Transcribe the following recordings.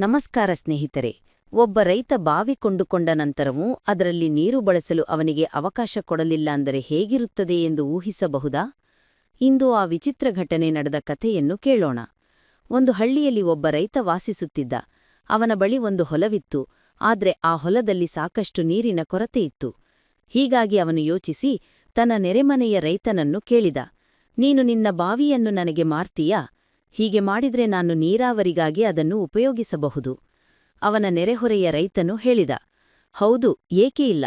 ನಮಸ್ಕಾರ ಸ್ನೇಹಿತರೆ. ಒಬ್ಬ ರೈತ ಬಾವಿ ಕೊಂಡುಕೊಂಡ ನಂತರವೂ ಅದರಲ್ಲಿ ನೀರು ಬಳಸಲು ಅವನಿಗೆ ಅವಕಾಶ ಕೊಡಲಿಲ್ಲ ಅಂದರೆ ಹೇಗಿರುತ್ತದೆ ಎಂದು ಊಹಿಸಬಹುದಾ? ಇಂದು ಆ ವಿಚಿತ್ರ ಘಟನೆ ನಡೆದ ಕಥೆಯನ್ನು ಕೇಳೋಣ. ಒಂದು ಹಳ್ಳಿಯಲ್ಲಿ ಒಬ್ಬ ರೈತ ವಾಸಿಸುತ್ತಿದ್ದ. ಅವನ ಬಳಿ ಒಂದು ಹೊಲವಿತ್ತು. ಆದರೆ ಆ ಹೊಲದಲ್ಲಿ ಸಾಕಷ್ಟು ನೀರಿನ ಕೊರತೆಯಿತ್ತು ಹೀಗಾಗಿ ಅವನು ಯೋಚಿಸಿ, ತನ್ನ ನೆರೆಮನೆಯ ರೈತನನ್ನು ಕೇಳಿದ. ನೀನು ನಿನ್ನ ಬಾವಿಯನ್ನು ನನಗೆ ಮಾರ್ತೀಯಾ? ಹೀಗೆ ಮಾಡಿದ್ರೆ ನಾನು ನೀರಾವರಿಗಾಗಿ ಅದನ್ನು ಉಪಯೋಗಿಸಬಹುದು. ಅವನ ನೆರೆಹೊರೆಯ ರೈತನು ಹೇಳಿದ, ಹೌದು, ಏಕೆ ಇಲ್ಲ?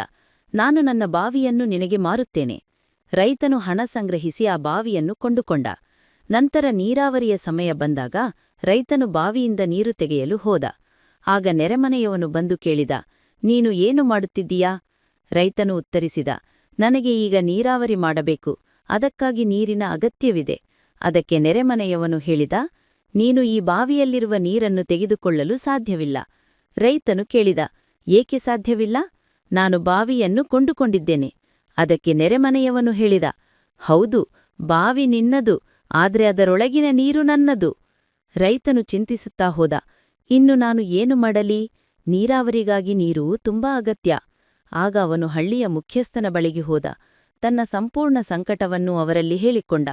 ನಾನು ನನ್ನ ಬಾವಿಯನ್ನು ನಿನಗೆ ಮಾರುತ್ತೇನೆ. ರೈತನು ಹಣ ಸಂಗ್ರಹಿಸಿ ಆ ಬಾವಿಯನ್ನು ಕೊಂಡುಕೊಂಡ. ನಂತರ ನೀರಾವರಿಯ ಸಮಯ ಬಂದಾಗ ರೈತನು ಬಾವಿಯಿಂದ ನೀರು ತೆಗೆಯಲು ಹೋದ. ಆಗ ನೆರೆಮನೆಯವನು ಬಂದು ಕೇಳಿದ, ನೀನು ಏನು ಮಾಡುತ್ತಿದ್ದೀಯಾ? ರೈತನು ಉತ್ತರಿಸಿದ, ನನಗೆ ಈಗ ನೀರಾವರಿ ಮಾಡಬೇಕು. ಅದಕ್ಕಾಗಿ ನೀರಿನ ಅಗತ್ಯವಿದೆ. ಅದಕ್ಕೆ ನೆರೆಮನೆಯವನು ಹೇಳಿದ, ನೀನು ಈ ಬಾವಿಯಲ್ಲಿರುವ ನೀರನ್ನು ತೆಗೆದುಕೊಳ್ಳಲು ಸಾಧ್ಯವಿಲ್ಲ. ರೈತನು ಕೇಳಿದ, ಏಕೆ ಸಾಧ್ಯವಿಲ್ಲ? ನಾನು ಬಾವಿಯನ್ನು ಕೊಂಡುಕೊಂಡಿದ್ದೇನೆ. ಅದಕ್ಕೆ ನೆರೆಮನೆಯವನು ಹೇಳಿದ, ಹೌದು, ಬಾವಿ ನಿನ್ನದು, ಆದರೆ ಅದರೊಳಗಿನ ನೀರು ನನ್ನದು. ರೈತನು ಚಿಂತಿಸುತ್ತಾ ಹೋದ, ಇನ್ನು ನಾನು ಏನು ಮಾಡಲಿ? ನೀರಾವರಿಗಾಗಿ ನೀರು ತುಂಬಾ ಅಗತ್ಯ. ಆಗ ಅವನು ಹಳ್ಳಿಯ ಮುಖ್ಯಸ್ಥನ ಬಳಿಗೆ ಹೋದ, ತನ್ನ ಸಂಪೂರ್ಣ ಸಂಕಟವನ್ನು ಅವರಲ್ಲಿ ಹೇಳಿಕೊಂಡ.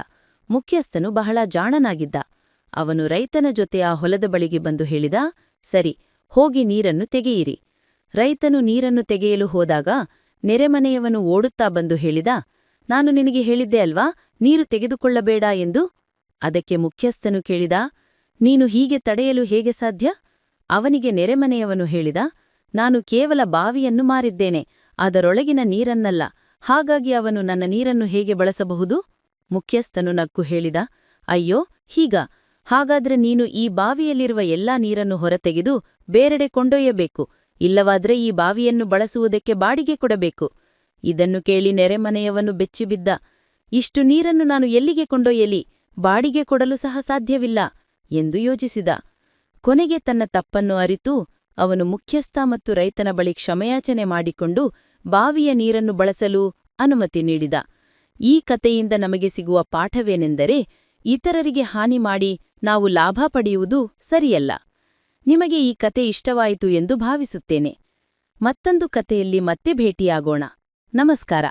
ಮುಖ್ಯಸ್ಥನು ಬಹಳ ಜಾಣನಾಗಿದ್ದ. ಅವನು ರೈತನ ಜೊತೆ ಆ ಹೊಲದ ಬಳಿಗೆ ಬಂದು ಹೇಳಿದ, ಸರಿ, ಹೋಗಿ ನೀರನ್ನು ತೆಗೆಯಿರಿ. ರೈತನು ನೀರನ್ನು ತೆಗೆಯಲು ಹೋದಾಗ ನೆರೆಮನೆಯವನು ಓಡುತ್ತಾ ಬಂದು ಹೇಳಿದ, ನಾನು ನಿನಗೆ ಹೇಳಿದ್ದೆ ಅಲ್ವಾ, ನೀರು ತೆಗೆದುಕೊಳ್ಳಬೇಡ ಎಂದು? ಅದಕ್ಕೆ ಮುಖ್ಯಸ್ಥನು ಕೇಳಿದ, ನೀನು ಹೀಗೆ ತಡೆಯಲು ಹೇಗೆ ಸಾಧ್ಯ? ಅವನಿಗೆ ನೆರೆಮನೆಯವನು ಹೇಳಿದ, ನಾನು ಕೇವಲ ಬಾವಿಯನ್ನು ಮಾರಿದ್ದೇನೆ, ಅದರೊಳಗಿನ ನೀರನ್ನಲ್ಲ, ಹಾಗಾಗಿ ಅವನು ನನ್ನ ನೀರನ್ನು ಹೇಗೆ ಬಳಸಬಹುದು? ಮುಖ್ಯಸ್ಥನು ನಕ್ಕು ಹೇಳಿದ, ಅಯ್ಯೋ, ಹೀಗ. ಹಾಗಾದ್ರೆ ನೀನು ಈ ಬಾವಿಯಲ್ಲಿರುವ ಎಲ್ಲಾ ನೀರನ್ನು ಹೊರತೆಗೆದು ಬೇರೆಡೆ ಕೊಂಡೊಯ್ಯಬೇಕು. ಇಲ್ಲವಾದ್ರೆ ಈ ಬಾವಿಯನ್ನು ಬಳಸುವುದಕ್ಕೆ ಬಾಡಿಗೆ ಕೊಡಬೇಕು. ಇದನ್ನು ಕೇಳಿ ನೆರೆಮನೆಯವನು ಬೆಚ್ಚಿಬಿದ್ದ, ಇಷ್ಟು ನೀರನ್ನು ನಾನು ಎಲ್ಲಿಗೆ ಕೊಂಡೊಯ್ಯಲಿ? ಬಾಡಿಗೆ ಕೊಡಲು ಸಹ ಸಾಧ್ಯವಿಲ್ಲ, ಎಂದು ಯೋಚಿಸಿದ. ಕೊನೆಗೆ ತನ್ನ ತಪ್ಪನ್ನು ಅರಿತು, ಅವನು ಮುಖ್ಯಸ್ಥ ಮತ್ತು ರೈತನ ಬಳಿ ಕ್ಷಮಯಾಚನೆ ಮಾಡಿಕೊಂಡು ಬಾವಿಯ ನೀರನ್ನು ಬಳಸಲು ಅನುಮತಿ ನೀಡಿದ. ಈ ಕತೆಯಿಂದ ನಮಗೆ ಸಿಗುವ ಪಾಠವೇನೆಂದರೆ, ಇತರರಿಗೆ ಹಾನಿ ಮಾಡಿ ನಾವು ಲಾಭ ಪಡೆಯುವುದು ಸರಿಯಲ್ಲ. ನಿಮಗೆ ಈ ಕತೆ ಇಷ್ಟವಾಯಿತು ಎಂದು ಭಾವಿಸುತ್ತೇನೆ. ಮತ್ತೊಂದು ಕತೆಯಲ್ಲಿ ಮತ್ತೆ ಭೇಟಿಯಾಗೋಣ. ನಮಸ್ಕಾರ.